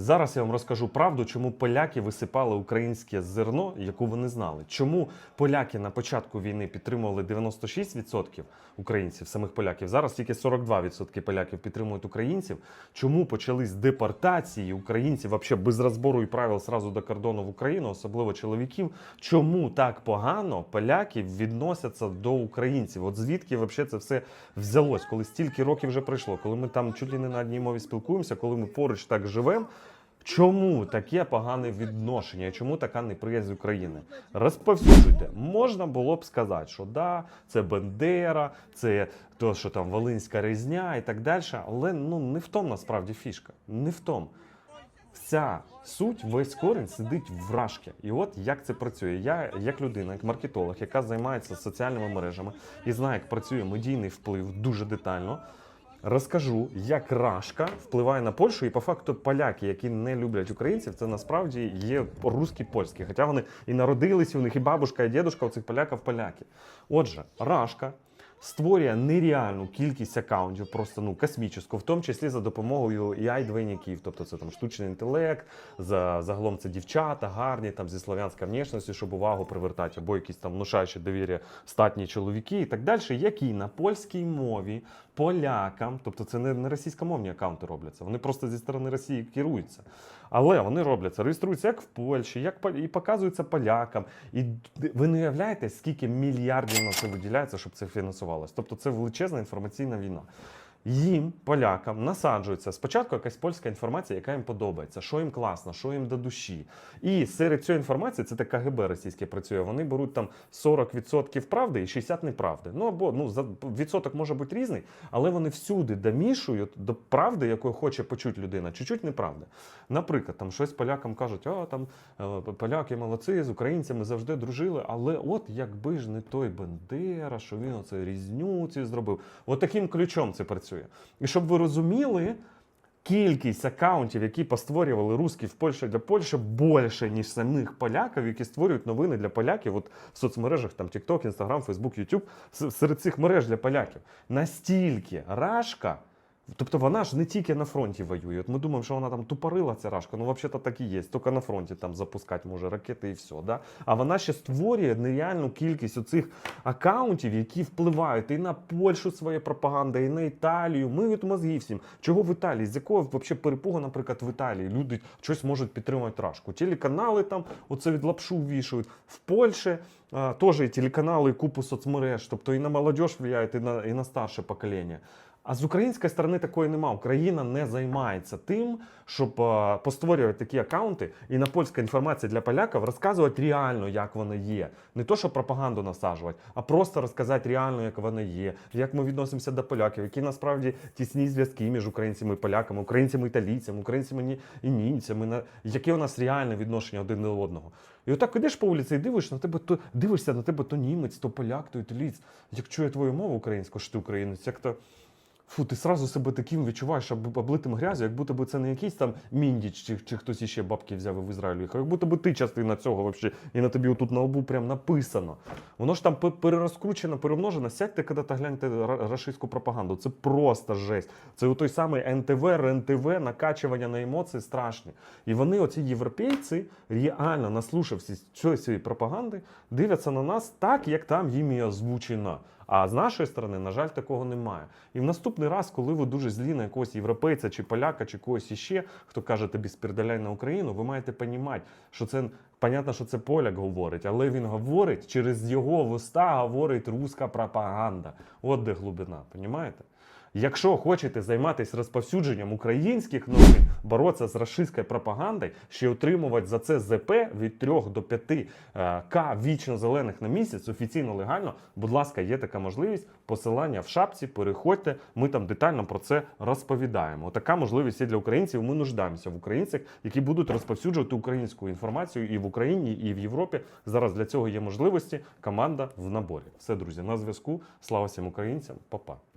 Зараз я вам розкажу правду, чому поляки висипали українське зерно, яку вони знали. Чому поляки на початку війни підтримували 96% українців, самих поляків. Зараз тільки 42% поляків підтримують українців. Чому почались депортації українців взагалі без розбору і правил сразу до кордону в Україну, особливо чоловіків? Чому так погано поляки відносяться до українців? От звідки взагалі це все взялось, коли стільки років вже пройшло, коли ми там чуть ли не на одній мові спілкуємося, коли ми поруч так живемо. Чому таке погане відношення? Чому така неприязнь України? Розповсюджуйте. Можна було б сказати, що да, це Бендера, це то, що там Волинська різня і так далі. Але ну не в тому насправді фішка. Не в тому. Вся суть, весь корінь сидить в рашки. І от як це працює. Я, як людина, як маркетолог, яка займається соціальними мережами і знає, як працює медійний вплив дуже детально. Розкажу, як рашка впливає на Польщу, і по факту поляки, які не люблять українців, це насправді є русські польські. Хоча вони і народились у них, і бабушка, і дідушка у цих поляків поляки. Отже, рашка створює нереальну кількість акаунтів, просто ну космічну, в тому числі за допомогою ai двойників тобто це там штучний інтелект, за загалом це дівчата, гарні там зі слов'янською внешністю, щоб увагу привертати, або якісь там внушаючі довір'я статні чоловіки і так далі, які на польській мові полякам, тобто це не, не російськомовні акаунти робляться, вони просто зі сторони Росії керуються. Але вони робляться, реєструються як в Польщі, як і показуються полякам. І ви не уявляєте, скільки мільярдів на це виділяється, щоб це фінансувалось. Тобто це величезна інформаційна війна. Їм, полякам, насаджується спочатку якась польська інформація, яка їм подобається, що їм класно, що їм до душі. І серед цієї інформації, це так КГБ російське працює, вони беруть там 40% правди і 60% неправди. Ну або ну за відсоток може бути різний, але вони всюди домішують до правди, якою хоче почути людина, чуть-чуть неправди. Наприклад, там щось полякам кажуть, а там е, поляки молодці, з українцями завжди дружили. Але от якби ж не той Бендера, що він оце різню цю зробив. От таким ключом це працює. І щоб ви розуміли. Кількість акаунтів, які постворювали русські в Польщі для Польщі, більше, ніж самих поляків, які створюють новини для поляків. От в соцмережах там TikTok, Instagram, Facebook, YouTube, серед цих мереж для поляків. Настільки рашка. Тобто вона ж не тільки на фронті воює. От ми думаємо, що вона там тупорила ця рашка. Ну, взагалі-то так і є. Тільки на фронті там запускати може ракети і все. Да? А вона ще створює нереальну кількість оцих акаунтів, які впливають і на Польщу своєю пропагандою, і на Італію. Ми від мозги всім. Чого в Італії? З якого взагалі перепугу, наприклад, в Італії люди щось можуть підтримувати рашку? Телеканали там оце від лапшу вішають. В Польщі теж телеканали, і купу соцмереж. Тобто і на молодіж впливають, і на, і на старше покоління. А з української сторони такої нема. Україна не займається тим, щоб е, постворювати такі акаунти і на польська інформація для поляків розказувати реально, як воно є. Не то, щоб пропаганду насаджувати, а просто розказати реально, як воно є, як ми відносимося до поляків, які насправді тісні зв'язки між українцями і поляками, українцями італійцями, українцями і німцями, яке у нас реальне відношення один до одного. І отак ідеш по вулиці і дивишся на тебе, то дивишся на тебе то німець, то поляк, то італієць. Як чує твою мову українську, що ти українець, як то. Фу, ти сразу себе таким відчуваєш об- облитим грязю, як будто би це не якийсь там міндіч чи, чи хтось іще бабки взяв в Ізраїль їхав, як будто би ти частина цього вообще, і на тобі отут на лбу прям написано. Воно ж там перерозкручено, перемножено. Сядьте, коли та гляньте ра- рашистську пропаганду. Це просто жесть. Це у той самий НТВ, РНТВ, накачування на емоції страшні. І вони, оці європейці, реально наслушавшись цієї пропаганди, дивляться на нас так, як там їм і озвучено. А з нашої сторони, на жаль, такого немає. І в наступний раз, коли ви дуже злі на якогось європейця чи поляка, чи когось іще, хто каже тобі спірдаляй на Україну, ви маєте розуміти, що це понятно, що це поляк говорить, але він говорить через його вуста говорить руська пропаганда. От де глибина, розумієте? Якщо хочете займатися розповсюдженням українських новин, боротися з рашистською пропагандою, ще отримувати за це ЗП від 3 до 5 е, вічно зелених на місяць, офіційно легально, будь ласка, є така можливість. Посилання в шапці, переходьте. Ми там детально про це розповідаємо. Така можливість є для українців. Ми нуждаємося в українцях, які будуть розповсюджувати українську інформацію і в Україні, і в Європі. Зараз для цього є можливості. Команда в наборі. Все, друзі, на зв'язку. Слава всім українцям, Па-па.